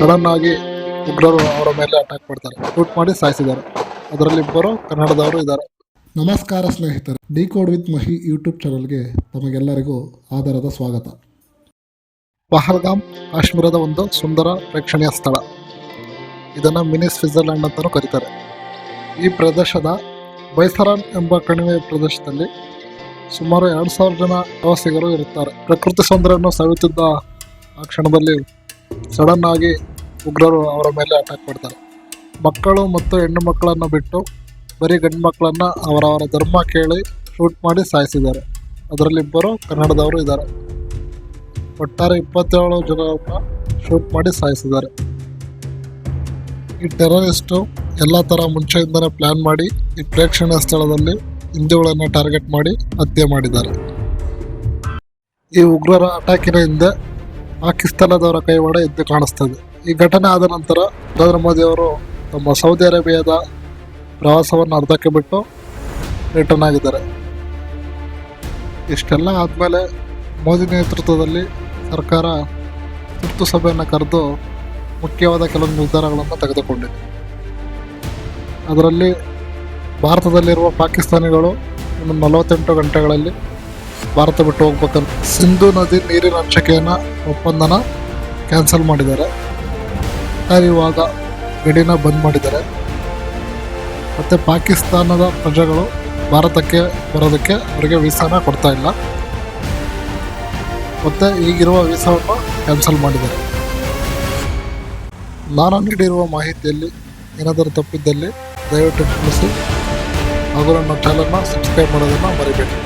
Sudden ಆಗಿ ಉಗ್ರರು ಅವರ ಮೇಲೆ ಅಟ್ಯಾಕ್ ಮಾಡ್ತಾರೆ. ಶೂಟ್ ಮಾಡಿ ಸಾಯಿಸಿದ್ದಾರೆ. ಅದರಲ್ಲಿ ಇಬ್ಬರು ಕನ್ನಡದವರು ಇದ್ದಾರೆ. ನಮಸ್ಕಾರ ಸ್ನೇಹಿತರೆ. D code with Mahi YouTube ಚಾನಲ್ಗೆ ತಮಗೆಲ್ಲರಿಗೂ ಆಧಾರದ ಸ್ವಾಗತ. ಪಹಲ್ಗಾಮ್ ಕಾಶ್ಮೀರದ ಒಂದು ಸುಂದರ ಪ್ರೇಕ್ಷಣೀಯ ಸ್ಥಳ. ಇದನ್ನು ಮಿನಿ ಸ್ವಿಟ್ಜರ್ಲ್ಯಾಂಡ್ ಅಂತಲೂ ಕರೀತಾರೆ. ಈ ಪ್ರದೇಶದ ಬೈಸರಾನ್ ಎಂಬ ಕಣಿವೆ ಪ್ರದೇಶದಲ್ಲಿ ಸುಮಾರು ಎರಡು ಸಾವಿರ ಜನ ಪ್ರವಾಸಿಗರು ಇರುತ್ತಾರೆ. ಪ್ರಕೃತಿ ಸೌಂದರ್ಯವನ್ನು ಸವಿಯುತ್ತಿದ್ದ ಆ ಕ್ಷಣದಲ್ಲಿ ಸಡನ್ ಆಗಿ ಉಗ್ರರು ಅವರ ಮೇಲೆ ಅಟ್ಯಾಕ್ ಮಾಡ್ತಾರೆ. ಮಕ್ಕಳು ಮತ್ತು ಹೆಣ್ಣು ಮಕ್ಕಳನ್ನು ಬಿಟ್ಟು ಬರೀ ಗಂಡು ಮಕ್ಕಳನ್ನು ಅವರವರ ಧರ್ಮ ಕೇಳಿ ಶೂಟ್ ಮಾಡಿ ಸಾಯಿಸಿದ್ದಾರೆ. ಅದರಲ್ಲಿ ಇಬ್ಬರು ಕನ್ನಡದವರು ಇದ್ದಾರೆ. ಒಟ್ಟಾರೆ ಇಪ್ಪತ್ತೇಳು ಜನರನ್ನು ಶೂಟ್ ಮಾಡಿ ಸಾಯಿಸಿದ್ದಾರೆ. ಈ ಟೆರರಿಸ್ಟು ಎಲ್ಲ ಥರ ಮುಂಚೆಯಿಂದನೇ ಪ್ಲ್ಯಾನ್ ಮಾಡಿ ಈ ಪ್ರೇಕ್ಷಣೀಯ ಸ್ಥಳದಲ್ಲಿ ಹಿಂದೂಗಳನ್ನು ಟಾರ್ಗೆಟ್ ಮಾಡಿ ಹತ್ಯೆ ಮಾಡಿದ್ದಾರೆ. ಈ ಉಗ್ರರ ಅಟ್ಯಾಕಿನ ಹಿಂದೆ ಪಾಕಿಸ್ತಾನದವರ ಕೈವಾಡ ಎದ್ದು ಕಾಣಿಸ್ತದೆ ಈ ಘಟನೆ ಆದ ನಂತರ ನರೇಂದ್ರ ಮೋದಿ ಅವರು ತಮ್ಮ ಸೌದಿ ಅರೇಬಿಯಾದ ಪ್ರವಾಸವನ್ನು ಅರ್ಧಕ್ಕೆ ಬಿಟ್ಟು ರಿಟರ್ನ್ ಆಗಿದ್ದಾರೆ. ಇಷ್ಟೆಲ್ಲ ಆದಮೇಲೆ ಮೋದಿ ನೇತೃತ್ವದಲ್ಲಿ ಸರ್ಕಾರ ತುರ್ತು ಸಭೆಯನ್ನು ಕರೆದು ಮುಖ್ಯವಾದ ಕೆಲವು ನಿರ್ಧಾರಗಳನ್ನು ತೆಗೆದುಕೊಂಡಿದೆ. ಅದರಲ್ಲಿ ಭಾರತದಲ್ಲಿರುವ ಪಾಕಿಸ್ತಾನಿಗಳು ಇನ್ನು ನಲವತ್ತೆಂಟು ಗಂಟೆಗಳಲ್ಲಿ ಭಾರತ ಬಿಟ್ಟು ಹೋಗ್ಬೇಕಂತ ಸಿಂಧು ನದಿ ನೀರಿನ ಹಂಚಿಕೆಯನ್ನು ಒಪ್ಪಂದನ ಕ್ಯಾನ್ಸಲ್ ಮಾಡಿದ್ದಾರೆ. ಒಟ್ಟಾರೆ ಇವಾಗ ಗಡಿನ ಬಂದ್ ಮಾಡಿದ್ದಾರೆ. ಮತ್ತು ಪಾಕಿಸ್ತಾನದ ಪ್ರಜೆಗಳು ಭಾರತಕ್ಕೆ ಬರೋದಕ್ಕೆ ಅವರಿಗೆ ವೀಸಾನ ಕೊಡ್ತಾ ಇಲ್ಲ. ಮತ್ತು ಈಗಿರುವ ವೀಸಾವನ್ನು ಕ್ಯಾನ್ಸಲ್ ಮಾಡಿದ್ದಾರೆ. ನಾನು ನೀಡಿರುವ ಮಾಹಿತಿಯಲ್ಲಿ ಏನಾದರೂ ತಪ್ಪಿದ್ದಲ್ಲಿ ದಯವಿಟ್ಟು ಕ್ಷಮಿಸಿ. ಹಾಗೂ ನನ್ನ ಚಾನಲ್ನ ಸಬ್ಸ್ಕ್ರೈಬ್ ಮಾಡೋದನ್ನು ಮರಿಬೇಡಿ.